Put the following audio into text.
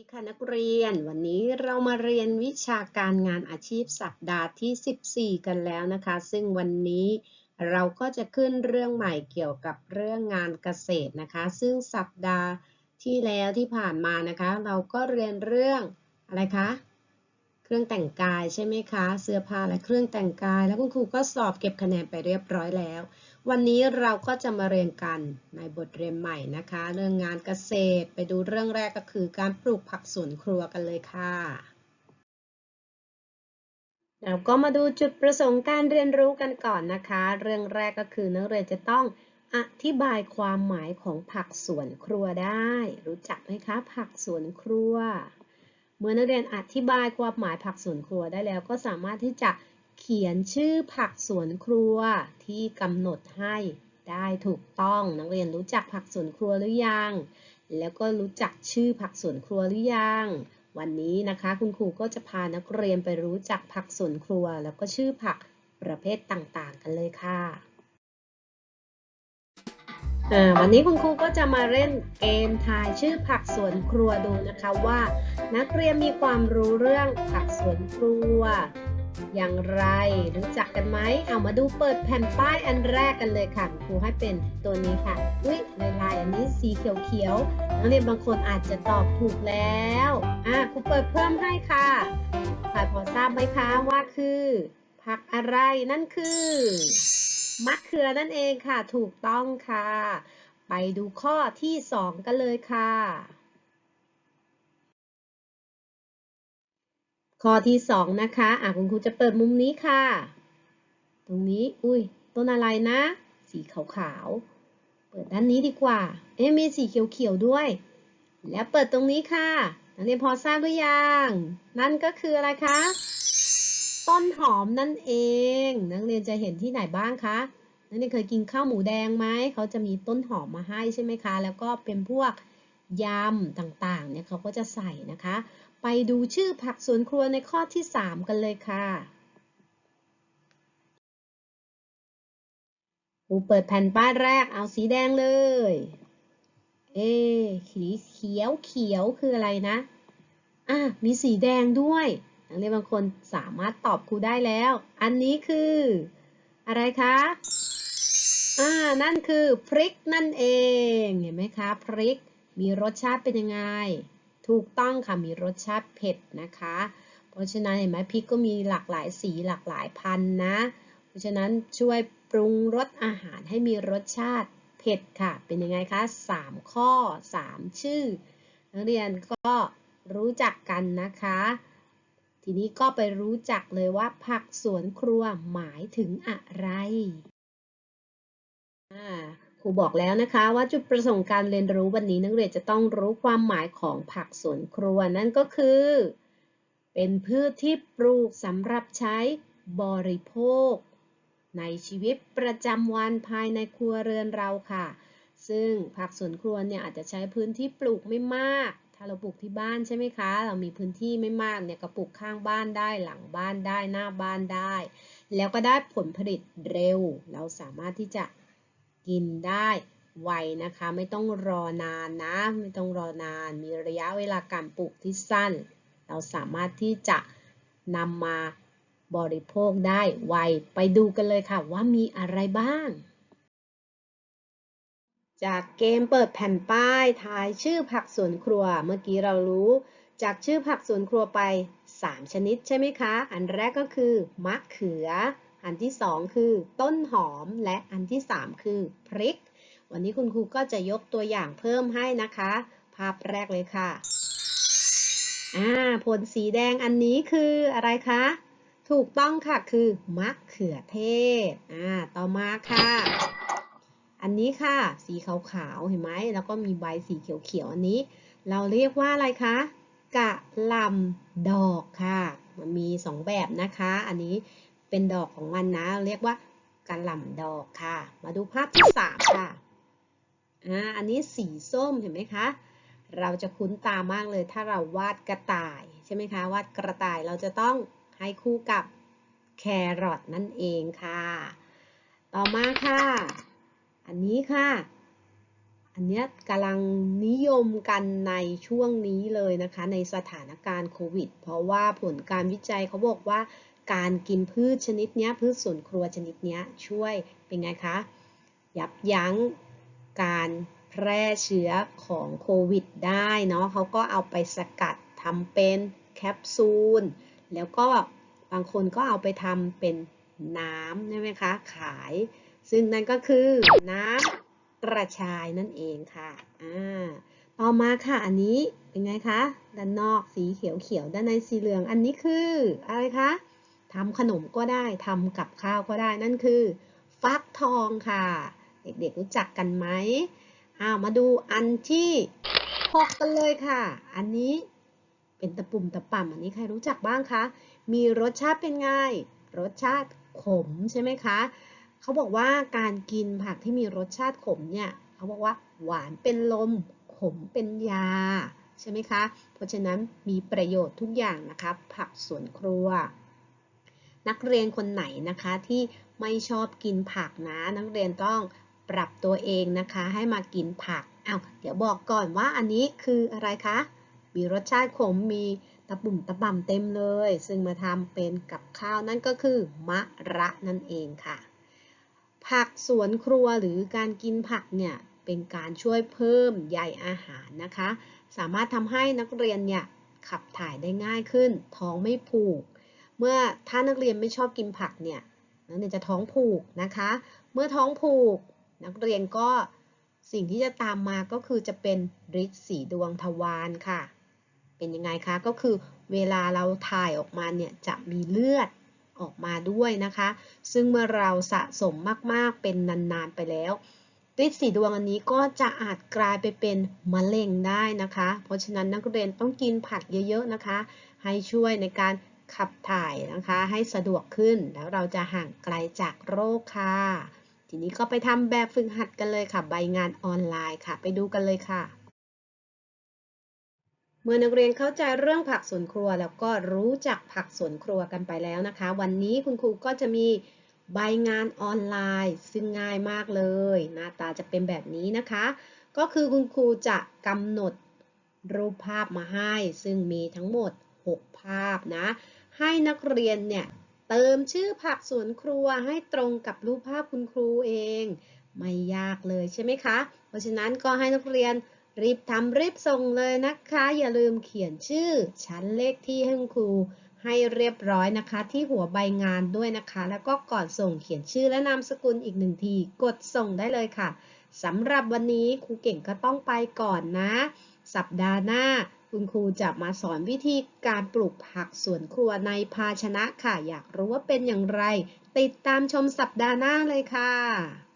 ดีค่ะนักเรียนวันนี้เรามาเรียนวิชาการงานอาชีพสัปดาห์ที่ 14 กันแล้วนะคะ ซึ่งวันนี้เราก็จะขึ้นเรื่องใหม่เกี่ยวกับเรื่องงานเกษตรนะคะ ซึ่งสัปดาห์ที่แล้วที่ผ่านมานะคะ เราก็เรียนเรื่องอะไรคะเครื่องแต่งกายใช่ไหมคะ เสื้อผ้าและเครื่องแต่งกาย แล้วคุณครูก็สอบเก็บคะแนนไปเรียบร้อยแล้ว วันนี้เราก็จะมาเรียนกันในบทเรียนใหม่นะคะ เรื่องงานเกษตรไปดูเรื่องแรกก็คือการปลูกผักสวนครัวกันเลยค่ะ เราก็มาดูจุดประสงค์การเรียนรู้กันก่อนนะคะ เรื่องแรกก็คือนักเรียนจะต้องอธิบายความหมายของผักสวนครัวได้ รู้จักไหมคะ ผักสวนครัว เมื่อนักเรียนอธิบายความหมายผักสวนครัวได้แล้ว ก็สามารถที่จะ เขียนชื่อผักสวนครัวที่กำหนดให้ได้ถูกต้อง นักเรียนรู้จักผักสวนครัวหรือยัง แล้วก็รู้จักชื่อผักสวนครัวหรือยัง วันนี้นะคะคุณครูก็จะพานักเรียนไปรู้จักผักสวนครัว แล้วก็ชื่อผักประเภทต่างๆ กันเลยค่ะวันนี้คุณครูก็จะมาเล่นเกมทายชื่อผักสวนครัวดูนะคะว่า นักเรียนมีความรู้เรื่องผักสวนครัว อย่างไรรู้จักกันไหมเอามาดูเปิดแผ่นป้ายอันแรกกันเลยค่ะครูให้เป็นตัวนี้ค่ะอุ้ยลายลายอันนี้สีเขียวๆนักเรียนบางคนอาจจะตอบถูกแล้วอะครูเปิดเพิ่มให้ค่ะใครพอทราบไหมคะว่าคือ ผักอะไรนั่นคือมะเขือนั่นเองค่ะ ถูกต้องค่ะ ไปดูข้อที่สองกันเลยค่ะ ข้อที่สองนะคะอะคุณครูจะเปิดมุมนี้ค่ะ ตรงนี้ อุ้ย ต้นอะไรนะ สีขาวๆ เปิดด้านนี้ดีกว่า เอ๊ะมีสีเขียวๆด้วย แล้วเปิดตรงนี้ค่ะนักเรียนพอทราบหรือยัง นั่นก็คืออะไรคะ ต้นหอมนั่นเอง นักเรียนจะเห็นที่ไหนบ้างคะนักเรียนเคยกินข้าวหมูแดงไหม เขาจะมีต้นหอมมาให้ใช่ไหมคะ แล้วก็เป็นพวกยำต่างๆ เนี่ยเขาก็จะใส่นะคะ ไปดูชื่อผักสวนครัวในข้อที่ 3 กันเลยค่ะครูเปิดแผ่นป้ายแรกเอาสีแดงเลย เอ๊ะสีเขียวเขียวคืออะไรนะ อะ มีสีแดงด้วยนักเรียนบางคนสามารถตอบครูได้แล้ว อันนี้คือ อะไรคะ อ่า นั่นคือพริกนั่นเอง เห็นไหมคะ พริก มีรสชาติเป็นยังไง ถูกต้องค่ะมีรสชาติเผ็ดนะคะ เพราะฉะนั้นเห็นไหมพริกก็มีหลากหลายสีหลากหลายพันธุ์นะ เพราะฉะนั้นช่วยปรุงรสอาหารให้มีรสชาติเผ็ดค่ะ เป็นยังไงคะ 3 ข้อ 3 ชื่อ นักเรียนก็รู้จักกันนะคะ ทีนี้ก็ไปรู้จักเลยว่าผักสวนครัวหมายถึงอะไรอ่า ครูบอกแล้วนะคะ ว่าจุดประสงค์การเรียนรู้วันนี้นักเรียนจะต้องรู้ความหมายของผักสวนครัวนั่นก็คือ เป็นพืชที่ปลูกสำหรับใช้บริโภค ในชีวิตประจำวันภายในครัวเรือนเราค่ะ ซึ่งผักสวนครัวเนี่ยอาจจะใช้พื้นที่ปลูกไม่มาก ถ้าเราปลูกที่บ้านใช่ไหมคะ เรามีพื้นที่ไม่มากเนี่ยก็ปลูกข้างบ้านได้หลังบ้านได้หน้าบ้านได้ แล้วก็ได้ผลผลิตเร็ว เราสามารถที่จะ กินได้ไวนะคะ ไม่ต้องรอนานนะ ไม่ต้องรอนาน มีระยะเวลาการปลูกที่สั้น เราสามารถที่จะนำมาบริโภคได้ไว ไปดูกันเลยค่ะว่ามีอะไรบ้าง จากเกมเปิดแผ่นป้ายทายชื่อผักสวนครัว เมื่อกี้เรารู้ จากชื่อผักสวนครัวไป 3 ชนิดใช่ไหมคะ อันแรกก็คือมะเขือ อันที่ 2 คือ ต้นหอมและอันที่ 3 คือพริก วันนี้คุณครูก็จะยกตัวอย่างเพิ่มให้นะคะ ภาพแรกเลยค่ะอ่าผลสีแดงอันนี้คืออะไรคะ ถูกต้องค่ะคือมะเขือเทศอ่าต่อมาค่ะ อันนี้ค่ะ สีขาวๆเห็นไหมแล้วก็มีใบสีเขียวๆอันนี้ เราเรียกว่าอะไรคะกะหล่ำดอกค่ะ มันมีสองแบบนะคะ อันนี้ เป็นดอกของมันนะ เรียกว่ากะหล่ำดอกค่ะ มาดูภาพที่สามค่ะอ่าอันนี้สีส้มเห็นไหมคะ เราจะคุ้นตามากเลย ถ้าเราวาดกระต่ายใช่ไหมคะวาดกระต่ายเราจะต้องให้คู่กับแครอทนั่นเองค่ะ ต่อมาค่ะ อันนี้ค่ะ อัอันเนี้ยกำลังนิยมกันในช่วงนี้เลยนะคะ ในสถานการณ์โควิด เพราะว่าผลการวิจัยเขาบอกว่า การกินพืชชนิดนี้พืชสวนครัวชนิดนี้ช่วยเป็นไงคะ ยับยั้งการแพร่เชื้อของโควิดได้เนาะเขาก็เอาไปสกัดทำเป็นแคปซูล แล้วก็บางคนก็เอาไปทำเป็นน้ำใช่ไหมคะ ขาย ซึ่งนั่นก็คือน้ำกระชายนั่นเองค่ะอ่าต่อมาค่ะ อันนี้เป็นไงคะ ด้านนอกสีเขียวเขียวด้านในสีเหลือง อันนี้คืออะไรคะ ทำขนมก็ได้ทำกับข้าวก็ได้นั่นคือ ฟักทองค่ะ เด็กๆรู้จักกันไหมอ้าวมาดูอันที่หกกันเลยค่ะ อันนี้เป็นตะปุ่มตะป่ำอันนี้ใครรู้จักบ้างคะ มีรสชาติเป็นไง รสชาติขมใช่ไหมคะ เขาบอกว่าการกินผักที่มีรสชาติขมเนี่ย เขาบอกว่าหวานเป็นลม ขมเป็นยา ใช่ไหมคะ เพราะฉะนั้นมีประโยชน์ทุกอย่างนะคะ ผักสวนครัว นักเรียนคนไหนนะคะที่ไม่ชอบกินผักนะ นักเรียนต้องปรับตัวเองนะคะให้มากินผักอ้าวเดี๋ยวบอกก่อนว่าอันนี้คืออะไรคะ มีรสชาติขมมีตะปุ่มตะป่ำเต็มเลย ซึ่งมาทำเป็นกับข้าวนั่นก็คือมะระนั่นเองค่ะ ผักสวนครัวหรือการกินผักเนี่ยเป็นการช่วยเพิ่มใยอาหารนะคะ สามารถทำให้นักเรียนเนี่ยขับถ่ายได้ง่ายขึ้น ท้องไม่ผูก เมื่อถ้านักเรียนไม่ชอบกินผักเนี่ยนักเรียนจะท้องผูกนะคะ เมื่อท้องผูก นักเรียนก็สิ่งที่จะตามมาก็คือจะเป็นฤทธิ์สีดวงทวารค่ะ เป็นยังไงคะ ก็คือเวลาเราถ่ายออกมาเนี่ยจะมีเลือดออกมาด้วยนะคะ ซึ่งเมื่อเราสะสมมากๆเป็นนานๆไปแล้วฤทธิ์สีดวงอันนี้ก็จะอาจกลายไปเป็นมะเร็งได้นะคะ เพราะฉะนั้นนักเรียนต้องกินผักเยอะๆนะคะ ให้ช่วยในการ ขับถ่ายนะคะ ให้สะดวกขึ้นแล้วเราจะห่างไกลจากโรคค่ะ ทีนี้ก็ไปทำแบบฝึกหัดกันเลยค่ะ ใบงานออนไลน์ค่ะ ไปดูกันเลยค่ะ เมื่อนักเรียนเข้าใจเรื่องผักสวนครัวแล้วก็รู้จักผักสวนครัวกันไปแล้วนะคะ วันนี้คุณครูก็จะมีใบงานออนไลน์ ซึ่งง่ายมากเลย หน้าตาจะเป็นแบบนี้นะคะ ก็คือคุณครูจะกำหนดรูปภาพมาให้ ซึ่งมีทั้งหมด 6 ภาพนะ ให้นักเรียนเนี่ยเติมชื่อผักสวนครัวให้ตรงกับรูปภาพคุณครูเอง ไม่ยากเลยใช่ไหมคะ เพราะฉะนั้นก็ให้นักเรียนรีบทำรีบส่งเลยนะคะ อย่าลืมเขียนชื่อ ชั้นเลขที่ให้คุณครู ให้เรียบร้อยนะคะ ที่หัวใบงานด้วยนะคะ แล้วก็ก่อนส่งเขียนชื่อและนามสกุลอีกหนึ่งที กดส่งได้เลยค่ะสำหรับวันนี้ครูเก่งก็ต้องไปก่อนนะ สัปดาห์หน้า คุณครูจะมาสอนวิธีการปลูกผักสวนครัวในภาชนะค่ะ อยากรู้ว่าเป็นอย่างไร ติดตามชมสัปดาห์หน้าเลยค่ะ